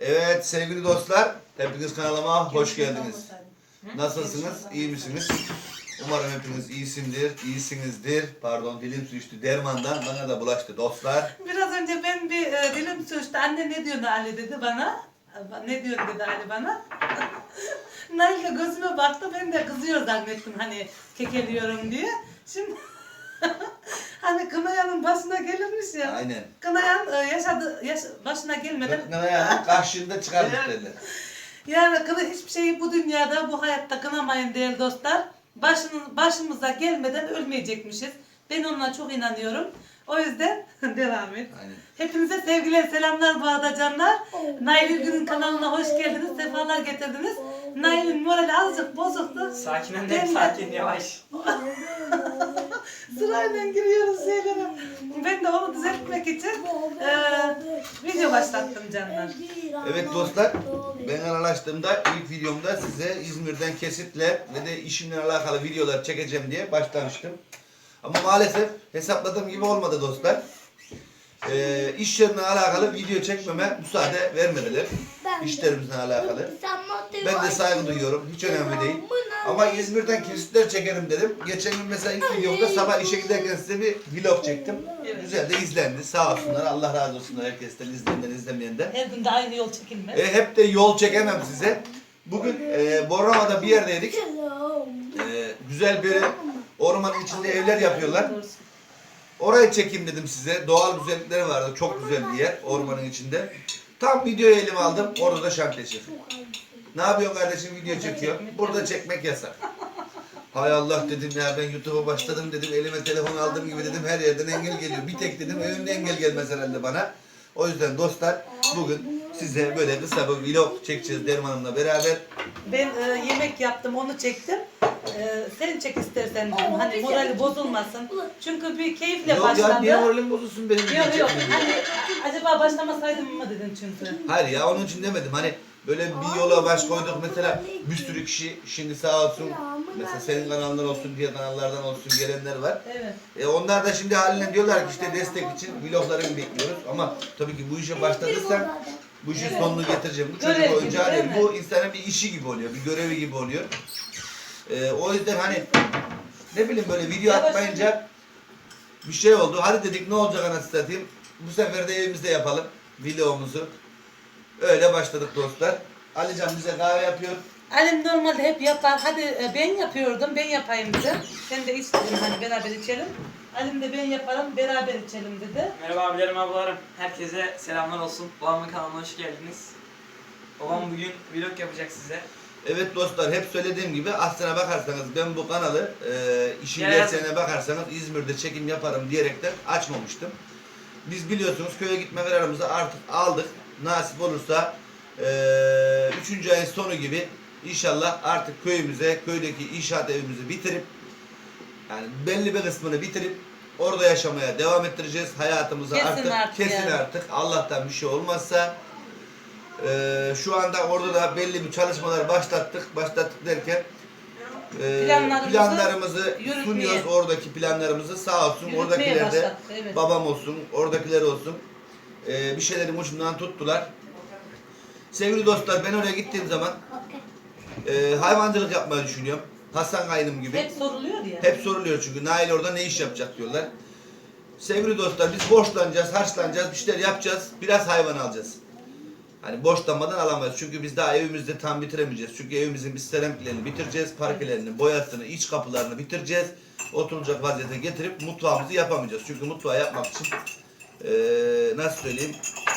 Evet sevgili dostlar, hepiniz kanalıma hoş geldiniz. Nasılsınız? İyi misiniz? Umarım hepiniz iyisindir, iyisinizdir. Pardon dilim sürçtü dermandan bana da bulaştı dostlar. Biraz önce ben bir e, dilim sürçtü. Anne ne diyorsun Ali dedi bana. Ne diyorsun dedi Ali bana. Nail de gözüme baktı. Ben de kızıyor zannettim hani kekeliyorum diye. Şimdi hani Kınayan'ın başına gelirmiş ya. Aynen. Kınayan e, yaşadı, yaş, başına gelmeden Kırkına yani karşında çıkardık derler. Yani kına hiçbir şeyi bu dünyada, bu hayatta kınamayın değerli dostlar. Başının, başımıza gelmeden ölmeyecekmişiz. Ben ona çok inanıyorum. O yüzden devam et. Aynen. Hepinize sevgiler, selamlar bu arada canlar. Nail Ülgün'ün kanalına hoş geldiniz, sefalar getirdiniz. Nail'in morali azıcık bozuktu. Sakin Ben anne, de sakin yavaş. Sırayla giriyoruz şeylere. Ben de onu düzeltmek için eee, video başlattım canlar. Evet dostlar, ben araştığımda ilk videomda size İzmir'den kesitler ve de işimle alakalı videolar çekeceğim diye başlamıştım. Ama maalesef hesapladığım gibi olmadı dostlar. Ee, iş yerine alakalı video çekmeme müsaade vermediler. İşlerimizle alakalı. Ben de saygı duyuyorum. Hiç önemli değil. Ama İzmir'den kesitler çekerim dedim. Geçen gün mesela ilk videomda sabah işe giderken size bir vlog çektim. Güzel de izlendi. Sağ olsunlar. Allah razı olsunlar herkesten, izleyenden, izlemeyenden. Her gün de aynı yol çekilmez. E, hep de yol çekemem size. Bugün e, Bornova'da bir yerdeydik. E, güzel bir ormanın içinde evler yapıyorlar. Orayı çekeyim dedim size. Doğal güzellikleri vardı. Çok güzel bir yer ormanın içinde. Tam videoyu elime aldım. Orada da şantiye şefi. Ne yapıyorsun kardeşim video çekiyor. Burada çekmek yasak. Hay Allah dedim ya ben YouTube'a başladım dedim. Elime telefon aldığım gibi dedim her yerden engel geliyor. Bir tek dedim önümde engel gelmez herhalde bana. O yüzden dostlar bugün size böyle kısa bir vlog çekeceğiz Derman'ımla beraber. Ben e, yemek yaptım, onu çektim. E, sen çek istersen dedim. Hani morali bozulmasın. Çünkü bir keyifle Yok ya niye moralim bozulsun benim Yok yok. çekmem? Hani acaba başlamasaydım mı dedin çünkü. Hayır ya onun için demedim. Hani böyle bir yola baş koyduk mesela bir sürü kişi şimdi sağ olsun mesela senin kanalından olsun diğer kanallardan olsun gelenler var. Evet. E onlar da şimdi haline diyorlar ki işte destek için vloglarını bekliyoruz ama tabii ki bu işe başladıysan bu işin Evet. sonunu getireceğim. Bu Görev çocuk gibi, oyuncağı değil değil. mi? Bu insanın bir işi gibi oluyor. Bir görevi gibi oluyor. E, o yüzden hani ne bileyim böyle video atmayınca bir şey oldu. Hadi dedik ne olacak anasını satayım. Bu sefer de evimizde yapalım vlogumuzu. Öyle başladık dostlar. Alican bize kahve yapıyor. Alim normalde hep yapar. Hadi e, ben yapıyordum, ben yapayım dedim. Sen de iç dedim hani beraber içelim. Alim de ben yaparım, beraber içelim dedi. Merhaba abilerim, ablalarım. Herkese selamlar olsun. Babamın kanalına hoş geldiniz. Babam bugün vlog yapacak size. Evet dostlar hep söylediğim gibi aslına bakarsanız ben bu kanalı e, işin Ya gerçeğine bakarsanız İzmir'de çekim yaparım diyerekten açmamıştım. Biz biliyorsunuz köye gitme kararımızı artık aldık. Nasip olursa e, 3. ayın sonu gibi inşallah artık köyümüze, köydeki inşaat evimizi bitirip yani belli bir kısmını bitirip orada yaşamaya devam ettireceğiz. Hayatımızı Kesin artık, artık kesin yani. artık Allah'tan bir şey olmazsa ee, şu anda orada da belli bir çalışmalar başlattık. Başlattık derken e, Planlarımızı planlarımızı yürütmeye- sunuyoruz oradaki planlarımızı sağ olsun Yürütmeye oradakiler de başlattık, evet. babam olsun oradakiler olsun e, bir şeylerin ucundan tuttular. Sevgili dostlar ben oraya gittiğim zaman e, hayvancılık yapmayı düşünüyorum. Hasan Kaynım gibi. Hep soruluyor ya. Hep soruluyor çünkü Nail orada ne iş yapacak diyorlar. Sevgili dostlar biz borçlanacağız, harçlanacağız, bir şeyler yapacağız. Biraz hayvan alacağız. Hani borçlanmadan alamayız. Çünkü biz daha evimizde tam bitiremeyeceğiz. Çünkü evimizin biz seramiklerini bitireceğiz. Parkelerini, boyasını, iç kapılarını bitireceğiz. Oturulacak vaziyete getirip mutfağımızı yapamayacağız. Çünkü mutfağı yapmak için eee, nasıl söyleyeyim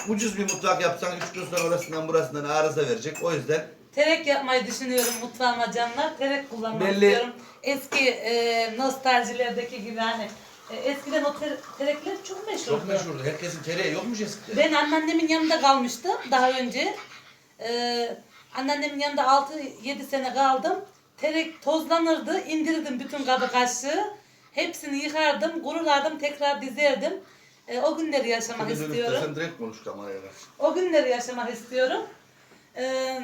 ucuz bir mutfak yapsan 3 gün sonra orasından burasından arıza verecek. O yüzden Terek yapmayı düşünüyorum mutfağıma canlar. Terek kullanmak Belli. istiyorum. Eski e, nostaljilerdeki gibi hani e, eskiden o ter- terekler çok meşhurdu. çok meşhurdu. Herkesin tereyağı yokmuş eskiden. Ben anneannemin yanında kalmıştım daha önce. Ee, anneannemin yanında 6-7 sene kaldım. Terek tozlanırdı, indirirdim bütün kabı kaşığı. Hepsini yıkardım, kurulardım, tekrar dizerdim. Ee, o günleri yaşamak Kızın istiyorum. üstesinden direkt konuş kameraya. O günleri yaşamak istiyorum. Ee,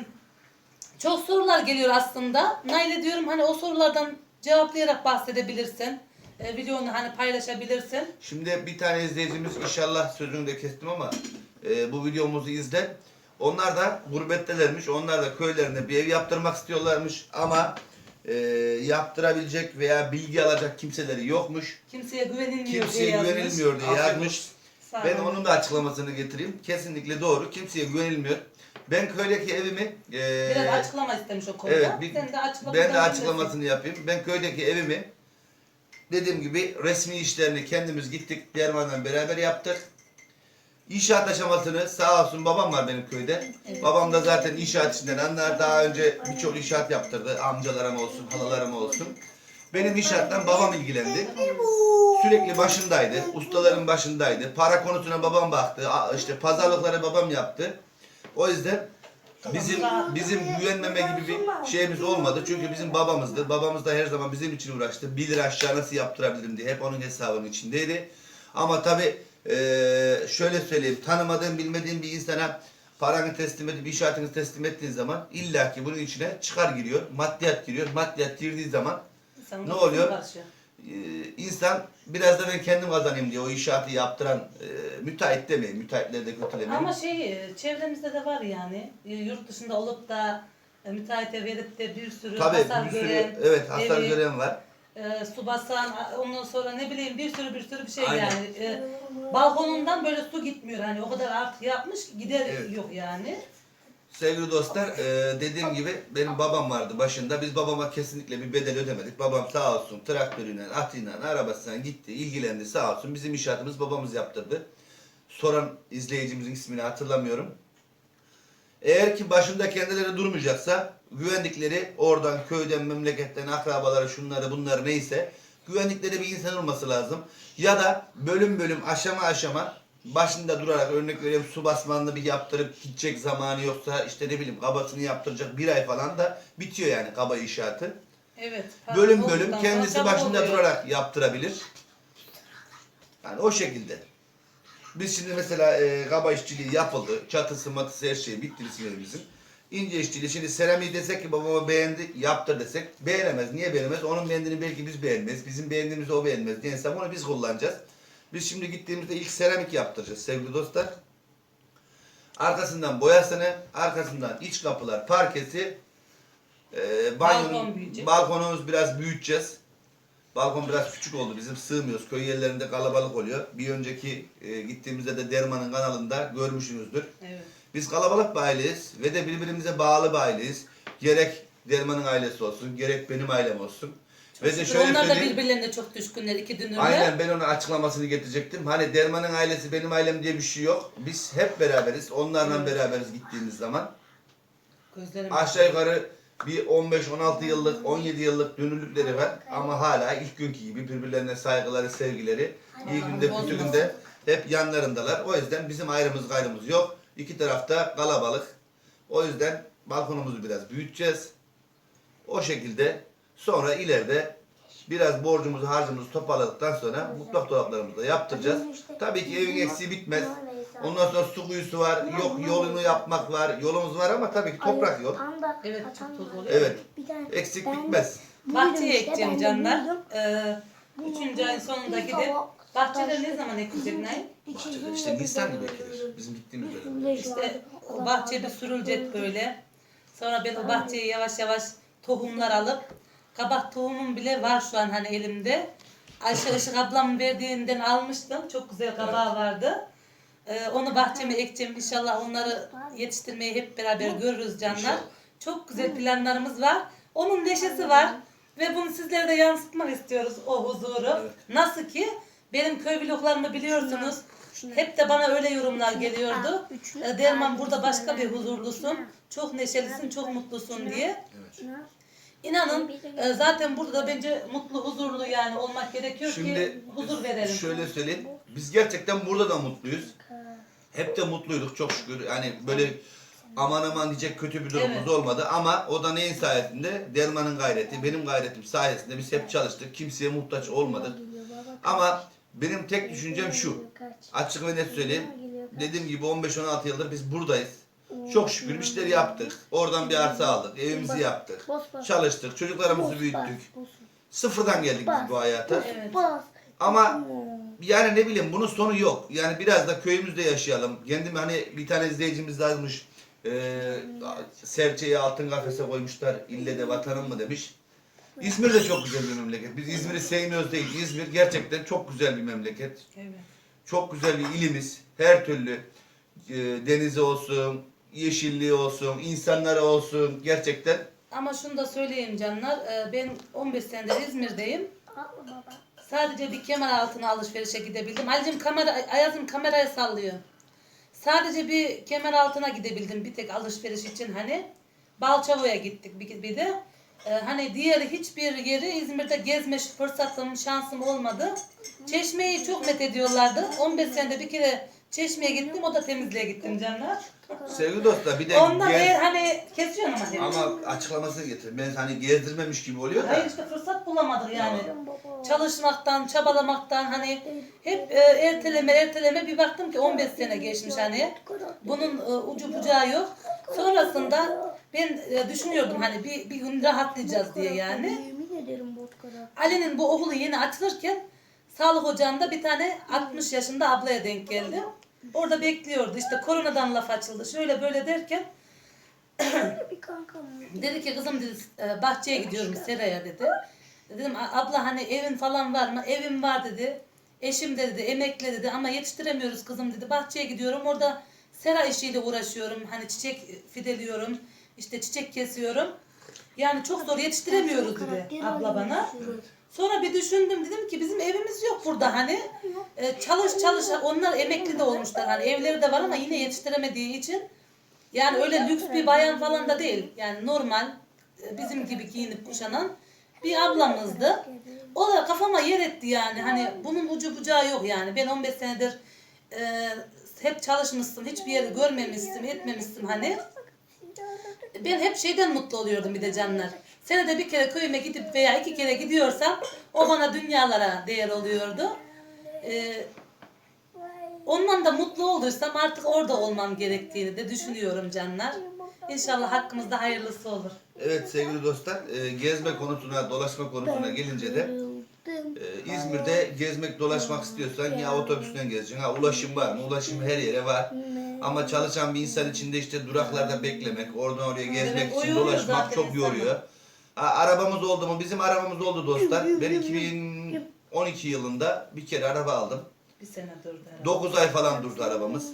çok sorular geliyor aslında. Nail'e diyorum hani o sorulardan cevaplayarak bahsedebilirsin. Ee, videonu hani paylaşabilirsin. Şimdi bir tane izleyicimiz inşallah sözünü de kestim ama e, bu videomuzu izler. Onlar da gurbettelermiş. Onlar da köylerinde bir ev yaptırmak istiyorlarmış ama e, yaptırabilecek veya bilgi alacak kimseleri yokmuş. Kimseye güvenilmiyor Kimseye diye yazmış. güvenilmiyor diye Aferin yazmış. Sağ Ben olun. onun da açıklamasını getireyim. Kesinlikle doğru. Kimseye güvenilmiyor. Ben köydeki evimi e, Biraz açıklama istemiş o konuda. Evet, bir- Sen de açıklama ben de açıklamasını yapayım. Ben köydeki evimi dediğim gibi resmi işlerini kendimiz gittik Derman'la beraber yaptık. İnşaat aşamasını sağ olsun babam var benim köyde. Babam da zaten inşaat işinden anlar. Daha önce birçok inşaat yaptırdı. Amcalarım olsun, halalarım olsun. Benim inşaattan babam ilgilendi. Sürekli başındaydı. Ustaların başındaydı. Para konusuna babam baktı. İşte pazarlıkları babam yaptı. O yüzden bizim bizim güvenmeme gibi bir şeyimiz olmadı. Çünkü bizim babamızdı. Babamız da her zaman bizim için uğraştı. 1 lira aşağı nasıl yaptırabilirim diye hep onun hesabının içindeydi. Ama tabi şöyle söyleyeyim. Tanımadığım, bilmediğim bir insana paranı teslim edip inşaatını teslim ettiğin zaman illaki bunun içine çıkar giriyor. Maddiyat giriyor. Maddiyat girdiği zaman Sen Ne oluyor? karşı. E, insan biraz da ben kendim kazanayım diye o inşaatı yaptıran e, müteahhit demeyin. Müteahhitleri de kötülemeyin. Ama şey çevremizde de var yani e, yurt dışında olup da e, müteahhite verip de bir sürü Tabii hasar bir sürü gören, evet hasar evi, gören var. e, su basan, ondan sonra ne bileyim bir sürü bir sürü bir şey Aynen. yani. E, balkonundan böyle su gitmiyor hani o kadar artık yapmış gider Evet. yok yani. Sevgili dostlar, e, dediğim gibi benim babam vardı başında. Biz babama kesinlikle bir bedel ödemedik. Babam sağ olsun traktörüyle, atıyla, arabasıyla gitti, ilgilendi sağ olsun. Bizim inşaatımız babamız yaptırdı. Soran izleyicimizin ismini hatırlamıyorum. Eğer ki başında kendileri durmayacaksa güvendikleri oradan köyden, memleketten, akrabaları, şunları bunları neyse güvendikleri bir insan olması lazım. Ya da bölüm bölüm aşama aşama başında durarak örnek veriyorum su basmanını bir yaptırıp gidecek zamanı yoksa işte ne bileyim kabasını yaptıracak bir ay falan da bitiyor yani kaba inşaatı. Evet. Bölüm bölüm kendisi başında oluyor. durarak yaptırabilir. Yani o şekilde. Biz şimdi mesela e, kaba işçiliği yapıldı. Çatısı matısı her şey bitti bizim evimizin. İnce işçiliği şimdi seramiği desek ki babama beğendi yaptır desek beğenemez. Niye beğenemez? Onun beğendiğini belki biz beğenmeyiz. Bizim beğendiğimizi o beğenmez. Neyse bunu biz kullanacağız. Biz şimdi gittiğimizde ilk seramik yaptıracağız sevgili dostlar. Arkasından boyasını, arkasından iç kapılar, parkesi, e, Balkon banyonun, büyüyecek. balkonumuz biraz büyüteceğiz. Balkon biraz küçük oldu bizim sığmıyoruz. Köy yerlerinde kalabalık oluyor. Bir önceki e, gittiğimizde de Derman'ın kanalında görmüşsünüzdür. Evet. Biz kalabalık bir aileyiz ve de birbirimize bağlı bir aileyiz. Gerek Derman'ın ailesi olsun, gerek benim ailem olsun. Ve de şöyle Onlar da söyleyeyim. birbirlerine çok düşkünler iki dünürler. Aynen ben onun açıklamasını getirecektim. Hani Derman'ın ailesi benim ailem diye bir şey yok. Biz hep beraberiz. Onlarla beraberiz gittiğimiz zaman. Gözlerim Aşağı yukarı bir 15-16 yıllık, 17 yıllık dönürlükleri var. Ama hala ilk günkü gibi birbirlerine saygıları, sevgileri iyi günde, kötü günde hep yanlarındalar. O yüzden bizim ayrımız gayrımız yok. İki tarafta kalabalık. O yüzden balkonumuzu biraz büyüteceğiz. O şekilde sonra ileride biraz borcumuzu harcımızı toparladıktan sonra mutfak dolaplarımızı da yaptıracağız. Tabii ki evin eksiği bitmez. Ondan sonra su kuyusu var, yok yolunu yapmak var, yolumuz var ama tabii ki toprak yol. Evet, çok toz oluyor. Evet, Bir tane eksik bitmez. Bahçeye ekeceğim canlar. Ee, üçüncü ayın sonunda gidip bahçede ne zaman ekecek Nay? Bahçede işte Nisan gibi ekilir. Bizim gittiğimiz dönem. İşte o bahçe bir sürülecek böyle. Sonra ben o bahçeye yavaş yavaş tohumlar alıp kabak tohumum bile var şu an hani elimde. Ayşe Işık ablam verdiğinden almıştım. Çok güzel kabağı vardı. Ee, onu bahçeme ekeceğim. İnşallah onları yetiştirmeyi hep beraber görürüz canlar. Çok güzel planlarımız var. Onun neşesi var. Ve bunu sizlere de yansıtmak istiyoruz o huzuru. Nasıl ki benim köy vloglarımı biliyorsunuz. Hep de bana öyle yorumlar geliyordu. E, Derman burada başka bir huzurlusun. Çok neşelisin, çok mutlusun diye. İnanın e, zaten burada da bence mutlu, huzurlu yani olmak gerekiyor ki Şimdi huzur verelim. şöyle söyleyeyim. Biz gerçekten burada da mutluyuz. Hep de mutluyduk çok şükür. Yani böyle aman aman diyecek kötü bir durumumuz Evet. olmadı ama o da neyin sayesinde? Dermanın gayreti, benim gayretim sayesinde biz hep çalıştık. Kimseye muhtaç olmadık. Ama benim tek düşüncem şu. Açık ve net söyleyeyim. Dediğim gibi 15-16 yıldır biz buradayız. Çok şükür bir şeyler yaptık. Oradan bir arsa aldık. Evimizi yaptık. Çalıştık. Çocuklarımızı büyüttük. Sıfırdan geldik biz bu hayata. Ama yani ne bileyim bunun sonu yok. Yani biraz da köyümüzde yaşayalım. Kendim hani bir tane izleyicimiz yazmış. Ee, serçeyi altın kafese koymuşlar. İlle de vatanım mı demiş. İzmir de çok güzel bir memleket. Biz İzmir'i sevmiyoruz değil. İzmir gerçekten çok güzel bir memleket. Evet. Çok güzel bir ilimiz. Her türlü e, denizi olsun, yeşilliği olsun, insanları olsun. Gerçekten Ama şunu da söyleyeyim canlar. e, Ben 15 senedir İzmir'deyim. Sadece bir kemer altına alışverişe gidebildim. Ali'cim kamera, Ayaz'ım kamerayı sallıyor. Sadece bir kemer altına gidebildim bir tek alışveriş için hani. Balçova'ya gittik bir, bir de. Ee, hani diğer hiçbir yeri İzmir'de gezme fırsatım, şansım olmadı. Çeşmeyi çok met ediyorlardı. 15 senede bir kere Çeşme'ye gittim, o da temizliğe gittim canlar. sevgili dostlar bir de Ondan gez- eğer hani kesiyorum ama ama açıklamasını getir. Ben hani gezdirmemiş gibi oluyor da. Hayır işte fırsat bulamadık yani. Çalışmaktan, çabalamaktan hani hep e, erteleme erteleme bir baktım ki 15 sene geçmiş hani. Bunun e, ucu bucağı yok. Sonrasında ben e, düşünüyordum hani bir, bir gün rahatlayacağız diye yani. Yemin ederim. Ali'nin bu okulu yeni açılırken sağlık ocağında bir tane 60 yaşında ablaya denk geldim. Orada bekliyordu işte koronadan laf açıldı şöyle böyle derken Bir kankam. Dedi ki kızım dedi "e, bahçeye gidiyorum seraya dedi. Dedim "A- abla hani evin falan var mı? Evim var dedi. Eşim de dedi emekli dedi ama yetiştiremiyoruz kızım dedi. Bahçeye gidiyorum orada sera işiyle uğraşıyorum. Hani çiçek fideliyorum. işte çiçek kesiyorum. Yani çok zor yetiştiremiyoruz dedi abla bana. Sonra bir düşündüm dedim ki bizim evimiz yok burada hani. E, çalış çalış onlar emekli de olmuşlar hani evleri de var ama yine yetiştiremediği için yani öyle lüks bir bayan falan da değil. Yani normal e, bizim gibi giyinip kuşanan bir ablamızdı. O da kafama yer etti yani. Hani bunun ucu bucağı yok yani. Ben 15 senedir e, hep çalışmıştım. Hiçbir yeri görmemiştim, etmemiştim hani. Ben hep şeyden mutlu oluyordum bir de canlar. Senede bir kere köyüme gidip veya iki kere gidiyorsam o bana dünyalara değer oluyordu. E, Ondan da mutlu olduysam artık orada olmam gerektiğini de düşünüyorum canlar. İnşallah hakkımızda hayırlısı olur. Evet sevgili dostlar, e, gezme konusuna, dolaşma konusuna gelince de e, İzmir'de gezmek, dolaşmak istiyorsan ya otobüsle gezeceksin. Ha ulaşım var mı? Ulaşım her yere var. Ama çalışan bir insan için de işte duraklarda beklemek, oradan oraya gezmek Evet, için dolaşmak çok insanı. yoruyor. Arabamız oldu mu? Bizim arabamız oldu dostlar. Ben 2012 yılında bir kere araba aldım. Bir sene durdu herhalde. 9 ay falan durdu arabamız.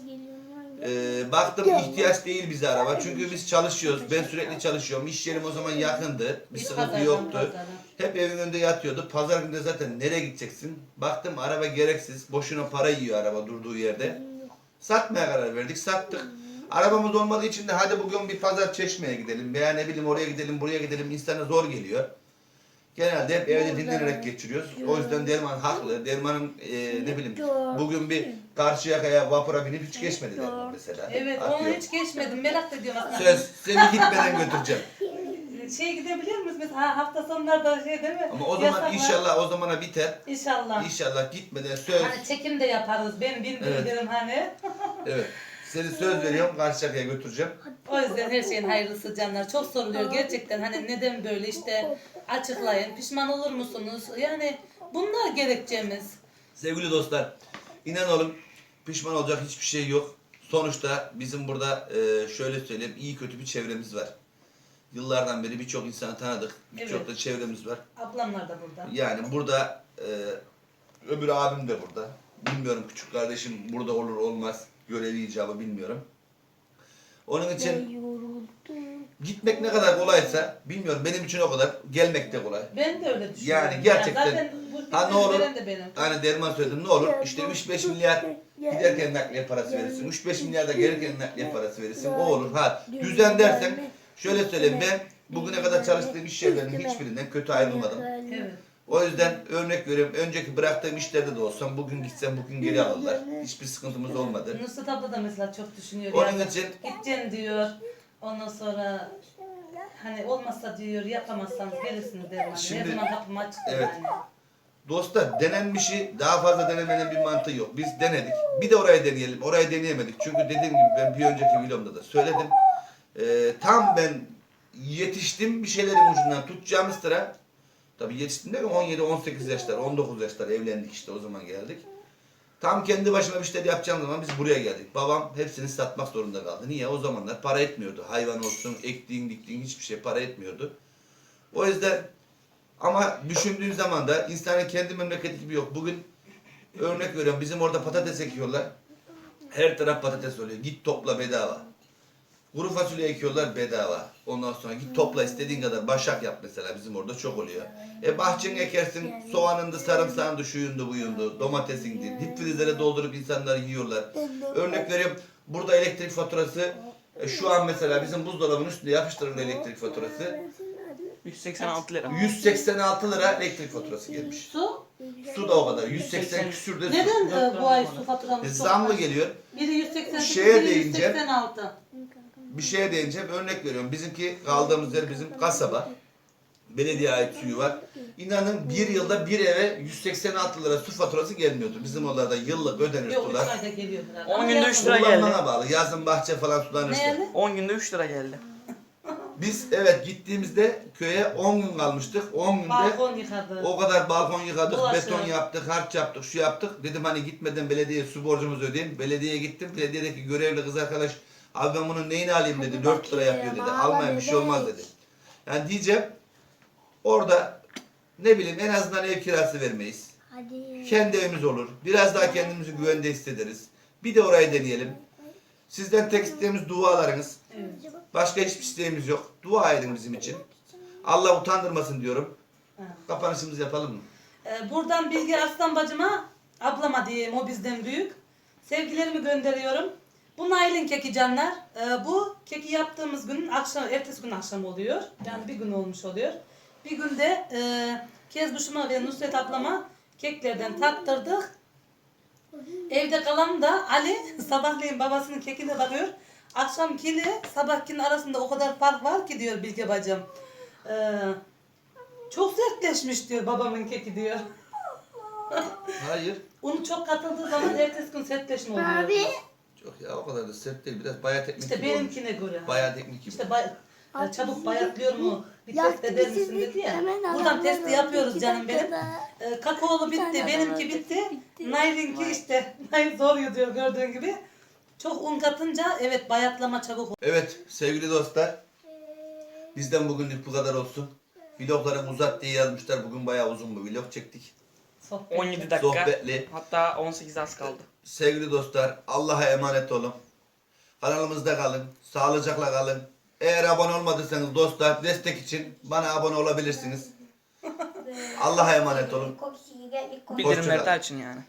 Ee, baktım ihtiyaç değil bize araba. Çünkü biz çalışıyoruz. Ben sürekli çalışıyorum. İş yerim o zaman yakındı. Bir Biz sıkıntı pazardan yoktu. pazara. Hep evin önünde yatıyordu. Pazar günü de zaten nereye gideceksin? Baktım araba gereksiz. Boşuna para yiyor araba durduğu yerde. Satmaya karar verdik. Sattık. Arabamız olmadığı için de hadi bugün bir pazar çeşmeye gidelim. Veya ne bileyim oraya gidelim buraya gidelim. İnsana zor geliyor. Genelde hep evde dinlenerek geçiriyoruz. O yüzden Derman haklı. Derman'ın e, ne bileyim bugün bir Karşıyaka'ya vapura binip hiç geçmedi Derman mesela. Evet onu hiç geçmedim. Merak ediyorum aslında. Söz seni gitmeden götüreceğim. Şey gidebiliyor muyuz mesela ha, hafta sonlarda şey değil mi? Ama o zaman Yasak var. inşallah o zamana biter. İnşallah. İnşallah gitmeden söz. Hani çekim de yaparız. Ben bilmiyorum Evet. hani. Evet. Seni söz veriyorum Karşıyaka'ya götüreceğim. O yüzden her şeyin hayırlısı canlar. Çok soruluyor gerçekten hani neden böyle işte açıklayın. Pişman olur musunuz? Yani bunlar gerekçemiz. Sevgili dostlar, inan olun pişman olacak hiçbir şey yok. Sonuçta bizim burada e, şöyle söyleyeyim iyi kötü bir çevremiz var. Yıllardan beri birçok insanı tanıdık. Birçok Evet. da çevremiz var. Ablamlar da burada. Yani burada e, öbür abim de burada. Bilmiyorum küçük kardeşim burada olur olmaz. Görevi icabı bilmiyorum. Onun için yoruldum. gitmek ne kadar kolaysa bilmiyorum benim için o kadar gelmek de kolay. Ben de öyle düşünüyorum. Yani gerçekten- bu Ha, ne olur? de benim. Hani derman söyledim ne olur işte 3-5 milyar giderken nakliye parası verirsin. 3-5 milyar da gelirken nakliye parası verirsin. O olur. Ha düzen dersen şöyle söyleyeyim ben bugüne kadar çalıştığım iş yerlerinin hiçbirinden kötü ayrılmadım. Evet. O yüzden örnek veriyorum. Önceki bıraktığım işlerde de olsam bugün gitsem bugün geri alırlar. Hiçbir sıkıntımız olmadı. Nusret abla da mesela çok düşünüyor. Onun yani. için Gideceğim diyor. Ondan sonra hani olmazsa diyor yapamazsanız gelirsiniz der bana. Her Şimdi- zaman kapım açık Evet. yani. dostlar denenmişi daha fazla denemenin bir mantığı yok. Biz denedik. Bir de orayı deneyelim. Orayı deneyemedik. Çünkü dediğim gibi ben bir önceki videomda da söyledim. Ee, tam ben yetiştim bir şeylerin ucundan tutacağımız sıra Tabii yetiştim de 17-18 yaşlar, 19 yaşlar evlendik işte o zaman geldik. Tam kendi başına bir şeyler yapacağım zaman biz buraya geldik. Babam hepsini satmak zorunda kaldı. Niye? O zamanlar para etmiyordu. Hayvan olsun, ektiğin, diktiğin hiçbir şey para etmiyordu. O yüzden ama düşündüğün zaman da insanın kendi memleketi gibi yok. Bugün örnek veriyorum bizim orada patates ekiyorlar. Her taraf patates oluyor. Git topla bedava. Kuru fasulye ekiyorlar bedava. Ondan sonra git topla istediğin kadar başak yap mesela bizim orada çok oluyor. E bahçeni ekersin soğanındı, sarımsağındı, şuyundu, buyundu, domatesindi. Dip frizlere doldurup insanlar yiyorlar. Örnek veriyorum burada elektrik faturası e, şu an mesela bizim buzdolabının üstünde yapıştırılan elektrik faturası 186 lira. 186 lira elektrik faturası gelmiş. Su. Su da o kadar. 180 küsür de su. Neden e, bu ay su E, faturamız çok Zamlı var? geliyor. Biri 188, Şeye biri deyince- 186. Bir şeye değineceğim. Örnek veriyorum. Bizimki kaldığımız yer bizim kasaba. Belediye ait suyu var. İnanın bir yılda bir eve 186 lira su faturası gelmiyordu. Bizim oralarda yıllık ödenir Yok 3 sular. ayda geliyor biraz. 10 Ama günde yazın- üç lira geldi. Bağlı. Yazın bahçe falan sulanırsa. yani? 10 günde 3 lira geldi. Biz evet gittiğimizde köye 10 gün kalmıştık. 10 günde Balkon yıkadı. o kadar balkon yıkadık, Bulaşık. beton yaptık, harç yaptık, şu yaptık. Dedim hani gitmeden belediyeye su borcumuzu ödeyin. Belediyeye gittim. Belediyedeki görevli kız arkadaş abi ben bunun neyini alayım dedi. Hadi 4 lira yapıyor dedi. bakayım, Almayın bir şey olmaz dedi. Yani diyeceğim orada ne bileyim en azından ev kirası vermeyiz. Hadi. Kendi evimiz olur. Biraz daha kendimizi güvende hissederiz. Bir de orayı deneyelim. Sizden tek isteğimiz dualarınız. Başka hiçbir isteğimiz yok. Dua edin bizim için. Allah utandırmasın diyorum. Kapanışımızı yapalım mı? Ee, Buradan Bilge Arslan bacıma, ablama diyeyim o bizden büyük. Sevgilerimi gönderiyorum. Bu Nail'in keki canlar. Ee, bu keki yaptığımız günün akşam, ertesi gün akşam oluyor. Yani bir gün olmuş oluyor. Bir günde e, Kezbuş'uma ve Nusret ablama keklerden tattırdık. Evde kalan da Ali sabahleyin babasının kekine bakıyor. Akşamkili sabahkinin arasında o kadar fark var ki diyor Bilge bacım. Ee, çok sertleşmiş diyor babamın keki diyor. Hayır. Unu çok katıldığı zaman ertesi gün sertleşme oluyor. Abi. Çok ya o kadar da sert değil. Biraz bayağı teknik İşte gibi olmuş. benimkine göre. Bayağı teknik gibi. İşte bay, ya çabuk bayatlıyor mu? Bir Yaktı test eder misin dedi ya. Buradan testi yapıyoruz canım benim. Ee, kakaolu Bir bitti, tane benimki bitti. bitti. Nail'inki işte. Nail zor yutuyor gördüğün gibi. Çok un katınca evet bayatlama çabuk. Evet sevgili dostlar. Bizden bugünlük bu kadar olsun. Vloglarım uzat diye yazmışlar. Bugün bayağı uzun bir vlog çektik. Sohbet. 17 dakika. Sohbetli. Hatta 18 az kaldı. Sevgili dostlar Allah'a emanet olun. Kanalımızda kalın. Sağlıcakla kalın. Eğer abone olmadıysanız dostlar destek için bana abone olabilirsiniz. Allah'a emanet olun. Bildirimleri de açın yani.